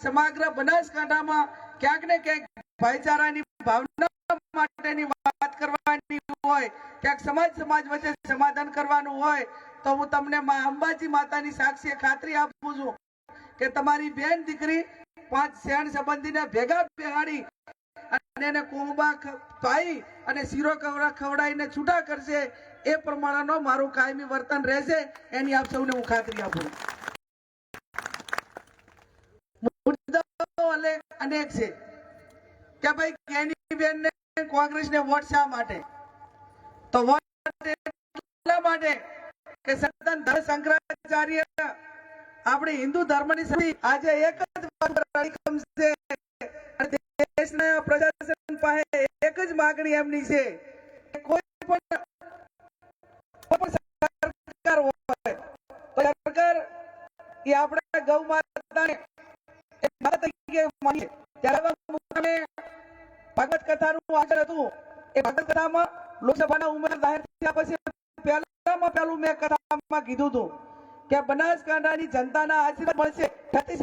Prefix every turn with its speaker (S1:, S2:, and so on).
S1: સમગ્ર બનાસકાંઠામાં ક્યાંક ને ક્યાંક ભાઈચારાની ભાવના માટેની વાત કરવાની હોય, ક્યાંક સમાજ સમાજ વચ્ચે સમાધાન કરવાનું હોય, તો હું તમને મા અંબાજી માતાની સાક્ષીએ ખાતરી આપું છું કે તમારી બેન દીકરી પાંચ શેણ સંબંધીને ભેગા બેહાડી અને એને કુંભા પાઈ અને શીરો કવરા ખવડાવીને છૂટા કરશે, એ પ્રમાણેનો મારું કાયમી વર્તન રહેશે. એની આપ સૌને હું ખાતરી આપું મુદ્દાઓ અનેક છે. કે ભાઈ કેની બેન ને કોંગ્રેસ ને વોટ શા માટે? તો વોટ એટલા માટે કે સનાતન ધર્મ શંકરાચાર્ય આપણી હિન્દુ ધર્મની સભી આજે એક જ વાત છે દેશના પ્રજાસન પાસે એક જ માગણી એમની છે કે કોઈ પણ સરકાર હોય સરકાર એ આપણા ગૌ માતાને ભાગવત કથાનું આચર હતું. એ ભાગવત કથામાં લોકસભાના ઉમેદવાર જાહેર થયા પછી પહેલામાં પહેલું મેં કથામાં કીધું હતું કે બનાસકાંઠાની જનતાના આશીર્વાદ મળશે છત્તીસ